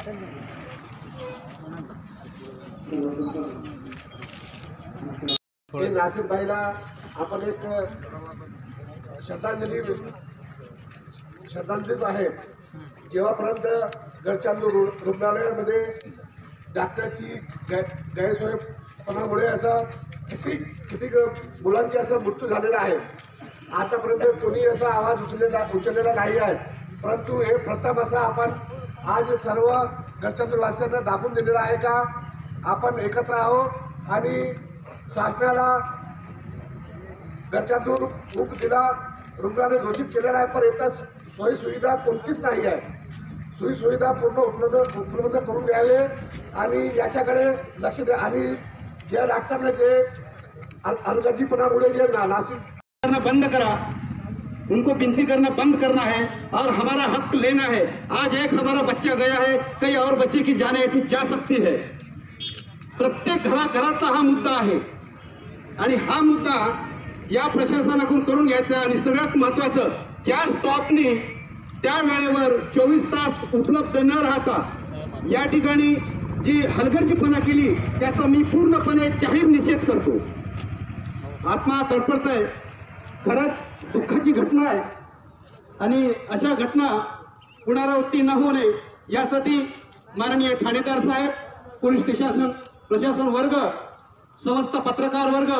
हे आपण एक श्रद्धांजली श्रद्धांजलीच आहे. जेव्हापर्यंत गडचांदूर रु रुग्णालयामध्ये डॉक्टरची गै गैरसोयपणामुळे असं किती किती मुलांची असं मृत्यू झालेला आहे. आतापर्यंत कोणी असा आवाज उचललेला उचललेला नाही आहे. परंतु हे प्रथम असं आपण आज सर्व गडचंदूरवासियांना दाखवून दिलेलं आहे का? आपण एकत्र आहोत आणि शासनाला गडचांदूर रूप जिल्हा रुग्णालय घोषित केलेला आहे पण इथं सोयीसुविधा कोणतीच नाही आहे. सोयीसुविधा पूर्ण उपलब्ध उपलब्ध करून द्यावे आणि याच्याकडे लक्ष द्या. आणि ज्या डॉक्टरने जे अल अलगर्जीपणामुळे जे ना बंद करा उनको विनती करना बंद करना है और हमारा हक लेना है। आज एक हमारा बच्चा गया है कई और बच्चे की जाने ऐसी जा सकती है। प्रत्येक घरा घरातला हा मुद्दा आहे। आणि हा मुद्दा या प्रशासनाकडून करून घ्यायचा आणि सगळ्यात महत्वाचं ज्या स्टॉपनी त्या वेळेवर चोवीस तास उपलब्ध न राहता या ठिकाणी जी हलगर्जीपणा केली त्याचा मी पूर्णपणे जाहीर निषेध करतो. आत्मा तडफडत आहे खरंच दुःखाची घटना आहे. आणि अशा घटना पुनरावृत्ती न होऊ नये यासाठी माननीय ठाणेदार साहेब पोलीस प्रशासन प्रशासन वर्ग समस्त पत्रकार वर्ग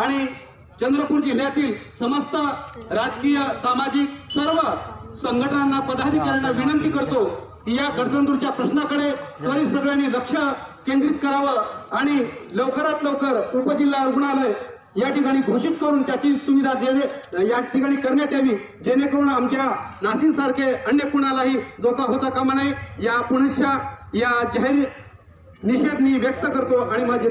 आणि चंद्रपूर जिल्ह्यातील समस्त राजकीय सामाजिक सर्व संघटनांना पदाधिकाऱ्यांना विनंती करतो की या गडचंदूरच्या प्रश्नाकडे त्वरित सगळ्यांनी लक्ष केंद्रित करावं आणि लवकरात लवकर उपजिल्हा रुग्णालय या ठिकाणी घोषित करून त्याची सुविधा जेणे या ठिकाणी करण्यात यावी जेणेकरून आमच्या नाशिकसारखे अन्य कुणालाही धोका होता कामा नये. या पुणेच्या या जाहीर निषेध मी व्यक्त करतो आणि माझे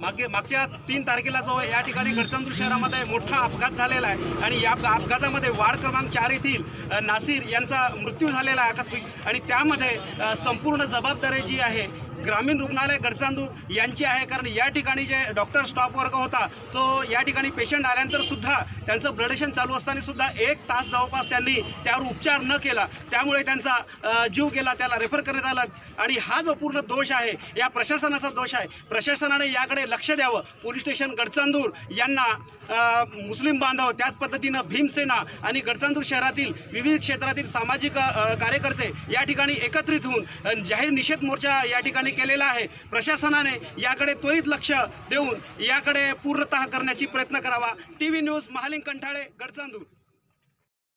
मागे मागच्या तीन तारखेला जो या ठिकाणी गडचंद्र शहरामध्ये मोठा अपघात झालेला आहे आणि या अपघातामध्ये वार्ड क्रमांक चार येथील नासिर यांचा मृत्यू झालेला आहे आकस्मिक. आणि त्यामध्ये संपूर्ण जबाबदारी जी आहे ग्रामीण रुग्णालय गडचांदूर यांची आहे. कारण या ठिकाणी जे डॉक्टर स्टॉप वर्ग होता तो या ठिकाणी पेशंट आल्यानंतर सुद्धा त्यांचं ब्लडेशन चालू असताना सुद्धा एक तास जवळपास त्यांनी त्यावर उपचार न केला. त्यामुळे त्यांचा जीव गेला त्याला रेफर करण्यात आलं. आणि हा जो पूर्ण दोष आहे या प्रशासनाचा दोष आहे. प्रशासनाने याकडे लक्ष द्यावं. पोलीस स्टेशन गडचांदूर यांना मुस्लिम बांधव त्याच पद्धतीनं भीमसेना आणि गडचांदूर शहरातील विविध क्षेत्रातील सामाजिक कार्यकर्ते या ठिकाणी एकत्रित होऊन जाहीर निषेध मोर्चा या ठिकाणी केलेला आहे. प्रशासनाने याकडे त्वरित लक्ष देऊन याकडे पूर्णतः करण्याची प्रयत्न करावा. T V news Mahaling Kanthale Gadchandur.